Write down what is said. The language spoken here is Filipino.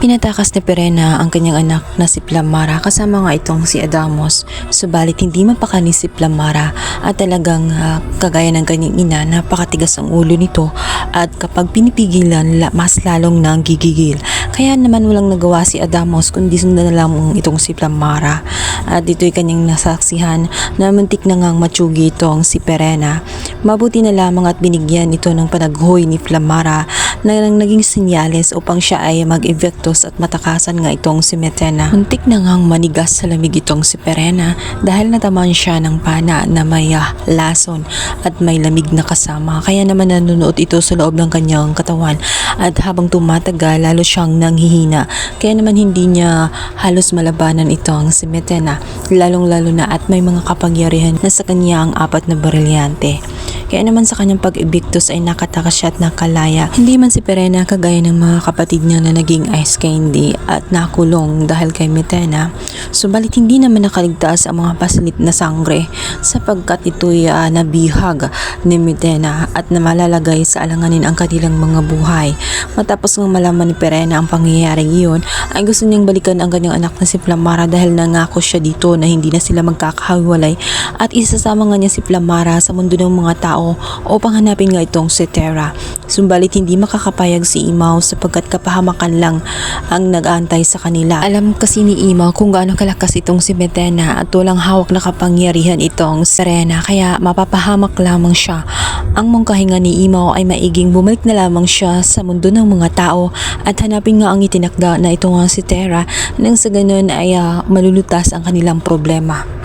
Pinatakas ni Perena ang kanyang anak na si Plamara kasama nga itong si Adamos. Subalit hindi mapakali si Plamara at talagang ah, kagaya ng kanyang ina napakatigas ang ulo nito at kapag pinipigilan la- mas lalong nang gigigil. Kaya naman walang nagawa si Adamos kundi sundan na lamang itong si Plamara. At ito'y kanyang nasaksihan na muntik na ngang matsugi itong si Perena. Mabuti na lamang at binigyan ito ng panaghoy ni Plamara na naging sinyales upang siya ay mag-evictus at matakasan nga itong si Metena. Muntik na ngang manigas sa lamig itong si Perena dahil natamaan siya ng pana na may ah, lason at may lamig na kasama. Kaya naman nanunuot ito sa loob ng kanyang katawan at habang tumatagal lalo siyang nanghihina. Kaya naman hindi niya halos malabanan itong si Metena lalong lalo na at may mga kapangyarihan na sa kanya ang apat na brilyante. Kaya naman sa kanyang pag-ibictus ay nakatakas siya at nakalaya. Hindi man si Perena kagaya ng mga kapatid niya na naging ice candy at nakulong dahil kay Metena. Subalit hindi naman nakaligtas ang mga pasilip na sangre sapagkat ito'y ah, nabihag ni Metena at na malalagay sa alanganin ang kanilang mga buhay. Matapos ng malaman ni Perena ang pangyayaring iyon, ay gusto niyang balikan ang kanyang anak na si Flamara dahil nangako siya dito na hindi na sila magkakahiwalay at isasama nga niya si Flamara sa mundo ng mga tao upang hanapin nga itong si Terra. Sumbalit hindi makakapayag si Imaw sapagkat kapahamakan lang ang nag-aantay sa kanila. Alam kasi ni Imaw kung gaano kalakas itong si Metena at walang hawak na kapangyarihan itong Serena kaya mapapahamak lamang siya. Ang mungkahinga ni Imaw ay maiging bumalik na lamang siya sa mundo ng mga tao at hanapin nga ang itinakda na ito nga si Terra nang sa ganun ay ah, malulutas ang kanilang problema.